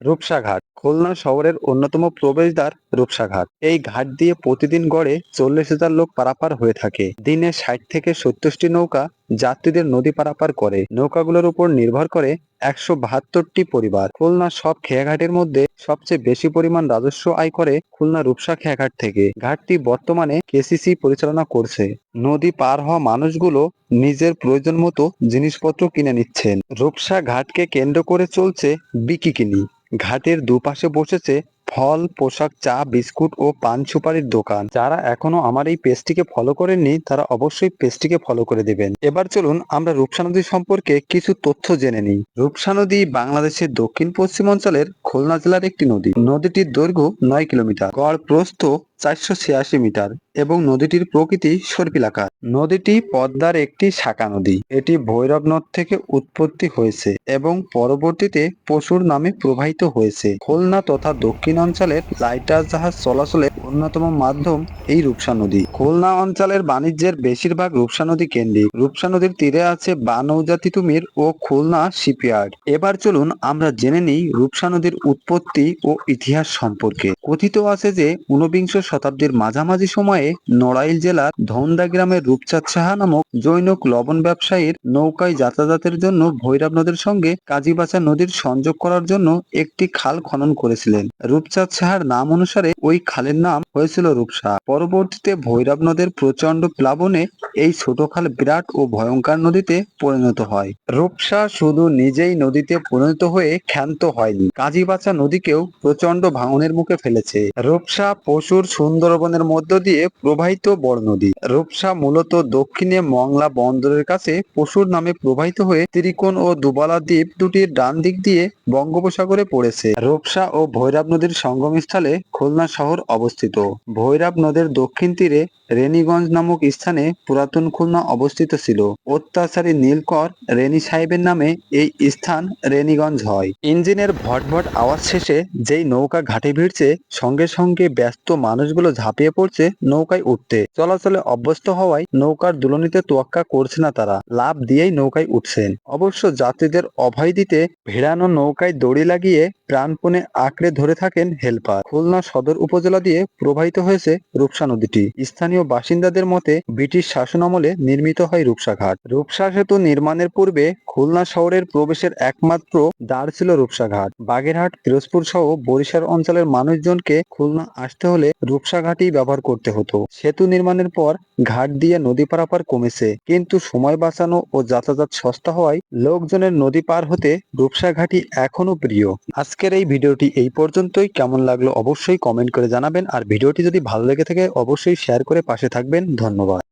রূপসা ঘাট খুলনা শহরের অন্যতম প্রবেশদ্বার রূপসা ঘাট এই ঘাট দিয়ে প্রতিদিন গড়ে চল্লিশ হাজার লোক পারাপার হয়ে থাকে। দিনে ষাট থেকে সত্তরটি নৌকা যাত্রীদের নদী পারাপার করে। নৌকাগুলোর উপর নির্ভর করে একশো বাহাত্তরটি পরিবার। খুলনা সব খেয়াঘাটের মধ্যে সবচেয়ে বেশি পরিমাণ রাজস্ব আয় করে খুলনা রূপসা খেয়াঘাট থেকে। ঘাটটি বর্তমানে কেসিসি পরিচালনা করছে। নদী পার হওয়া মানুষগুলো নিজের প্রয়োজন মতো জিনিসপত্র কিনে নিচ্ছেন। রূপসা ঘাটকে কেন্দ্র করে চলছে বিকিকিনি। ঘাটের দুপাশে বসেছে ফল, পোশাক, চা, বিস্কুট ও পান সুপারির দোকান। যারা এখনও আমার এই পেজটিকে ফলো করেননি, তারা অবশ্যই পেজটিকে ফলো করে দেবেন। এবার চলুন আমরা রূপসা নদী সম্পর্কে কিছু তথ্য জেনে নিই। রূপসা নদী বাংলাদেশের দক্ষিণ পশ্চিম অঞ্চলের খুলনা জেলার একটি নদী। নদীটির দৈর্ঘ্য নয় কিলোমিটার। গড় প্রস্থ চারশো ছিয়াশি মিটার এবং নদীটির প্রকৃতি সর্পিলাকার। নদীটি পদ্মার একটি শাখা নদী। এটি ভৈরব নদ থেকে উৎপত্তি হয়েছে এবং পরবর্তীতে পশুর নামে প্রবাহিত হয়েছে। খুলনা তথা দক্ষিণ অঞ্চলের লাইটার জাহাজ চলাচলের অন্যতম মাধ্যম এই রূপসা নদী। খুলনা অঞ্চলের বাণিজ্যের বেশিরভাগ রূপসা নদী কেন্দ্রিক। রূপসা নদীর তীরে আছে বানৌজা তিতুমির ও খুলনা শিপইয়ার্ড। এবার চলুন আমরা জেনে নিই রূপসা নদীর উৎপত্তি ও ইতিহাস সম্পর্কে। কথিত আছে যে ঊনবিংশ শতাব্দীর মাঝামাঝি সময়ে নড়াইল জেলার ধন্দা গ্রামের রূপচাঁদ সাহা নামক জৈনক লবণ ব্যবসায়ীর নৌকায় যাতায়াতের জন্য ভৈরব নদীর সঙ্গে কাজীবাচা নদীর সংযোগ করার জন্য একটি খাল খনন করেছিলেন। রূপচাঁদ সাহার নাম অনুসারে ওই খালের নাম হয়েছিল রূপসা। পরবর্তীতে ভৈরব নদের প্রচণ্ড প্লাবনে এই ছোট খাল বিরাট ও ভয়ঙ্কর নদীতে পরিণত হয়। রূপসা শুধু নিজেই নদীতে পরিণত হয়ে ক্ষান্ত হয়নি। কাজীবাচা নদীকেও প্রচণ্ড ভাঙনের মুখে ফেলেছে। রূপসা পশুর সুন্দরবনের মধ্য দিয়ে প্রবাহিত বড় নদী। রূপসা মূলত দক্ষিণে মংলা বন্দরের কাছে পশুর নামে প্রবাহিত হয়ে ত্রিকোণ ও দুবালা দ্বীপ দুটির ডান দিক দিয়ে বঙ্গোপসাগরে পড়েছে। রূপসা ও ভৈরব নদীর সঙ্গমস্থলে খুলনা শহর অবস্থিত। ভৈরব নদের দক্ষিণ তীরে রেনিগঞ্জ নামক স্থানে পুরাতন খুলনা অবস্থিত ছিল। অত্যাচারী নীলকর রেনি সাহেবের নামে এই স্থান রেনিগঞ্জ হয়। ইঞ্জিনের ভটভট আওয়াজ শেষে যেই নৌকা ঘাটে ভিড়ছে, সঙ্গে সঙ্গে ব্যস্ত মানুষগুলো ঝাঁপিয়ে পড়ছে নৌকায় উঠতে। চলাচলে অভ্যস্ত হওয়ায় নৌকার দুলনিতে তোয়াক্কা করছে না তারা। লাভ দিয়েই নৌকায় উঠছেন। অবশ্য যাত্রীদের অভয় দিতে ভেড়ানো নৌকায় দড়ি লাগিয়ে প্রাণপণে আঁকড়ে ধরে থাকেন হেলপার। খুলনা সদর উপজেলা দিয়ে প্রবাহিত হয়েছে রূপসা নদীটি। স্থানীয় বাসিন্দাদের মতে, ব্রিটিশ শাসনামলে নির্মিত হয় রূপসা ঘাট। রূপসা সেতু নির্মাণের পূর্বে খুলনা শহরের প্রবেশের একমাত্র দ্বার ছিল রূপসা ঘাট। বাগেরহাট, পিরোজপুর সহ বরিশাল অঞ্চলের মানুষজনকে খুলনা আসতে হলে রূপসা ঘাটই ব্যবহার করতে হতো। সেতু নির্মাণের পর ঘাট দিয়ে নদী পারাপার কমেছে। কিন্তু সময় বাঁচানো ও যাতায়াত সস্তা হওয়ায় লোকজনের নদী পার হতে রূপসা ঘাটি এখনও প্রিয়। আজকের এই ভিডিওটি এই পর্যন্তই। কেমন লাগল অবশ্যই কমেন্ট করে জানাবেন আর ভিডিওটি যদি ভালো লেগে থাকে অবশ্যই শেয়ার করে পাশে থাকবেন। ধন্যবাদ।